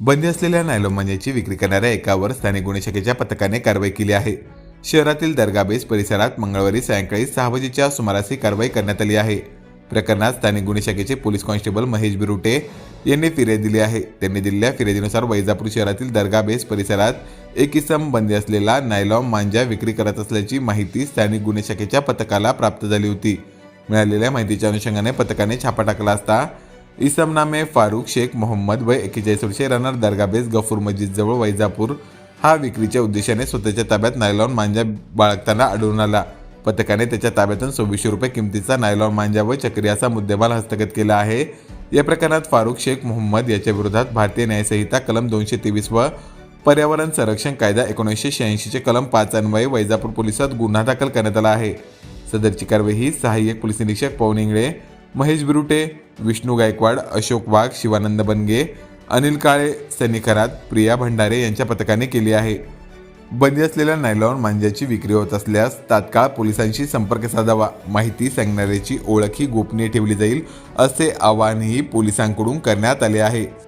बंदी असलेल्या नायलॉन मांजाची विक्री करणाऱ्या एकावर स्थानिक गुन्हे शाखेच्या पथकाने कारवाई केली आहे. शहरातील दर्गा बेस परिसरात मंगळवारी सायंकाळी सहा वाजेच्या सुमारास ही कारवाई करण्यात आली आहे. प्रकरणात स्थानिक गुन्हे शाखेचे पोलीस कॉन्स्टेबल महेश बिरुटे यांनी फिर्याद दिली आहे. त्यांनी दिलेल्या फिर्यादीनुसार वैजापूर शहरातील दर्गा बेस परिसरात एक इसम बंदी असलेला नायलॉन मांजा विक्री करत असल्याची माहिती स्थानिक गुन्हे शाखेच्या पथकाला प्राप्त झाली होती. मिळालेल्या माहितीच्या अनुषंगाने पथकाने छापा टाकला असता इसम नामे फारुख शेख मोहम्मद वय एक्केचाळीस वर्षे. राहणार दर्गा बेस गफूर मस्जिद जवळ वैजापूर. हा विक्रीच्या उद्देशाने स्वतःच्या ताब्यात नायलॉन मांजा बाळगताना आढळून आला. पथकाने त्याच्या ताब्यातून सव्वीसशे रुपये किमतीचा नायलॉन मांजा व चक्री असा मुद्देमाल हस्तगत केला आहे. या प्रकरणात फारुख शेख मोहम्मद याच्या विरोधात भारतीय न्यायसंहिता कलम दोनशे तेवीस व पर्यावरण संरक्षण कायदा एकोणीसशे शहाऐंशीचे कलम पाच अन्वये वैजापूर पोलिसात गुन्हा दाखल करण्यात आला आहे. सदरची कारवाई ही सहाय्यक पोलीस निरीक्षक पवन इंगळे महेश बिरुटे विष्णू गायकवाड अशोक वाघ शिवानंद बनगे अनिल काळे सनी खरात प्रिया भंडारे यांच्या पथकाने केली आहे. बंदी असलेल्या नायलॉन मांज्याची विक्री होत असल्यास तात्काळ पोलिसांशी संपर्क साधावा. माहिती सांगणाऱ्याची ओळखही गोपनीय ठेवली जाईल असे आवाहनही पोलिसांकडून करण्यात आले आहे.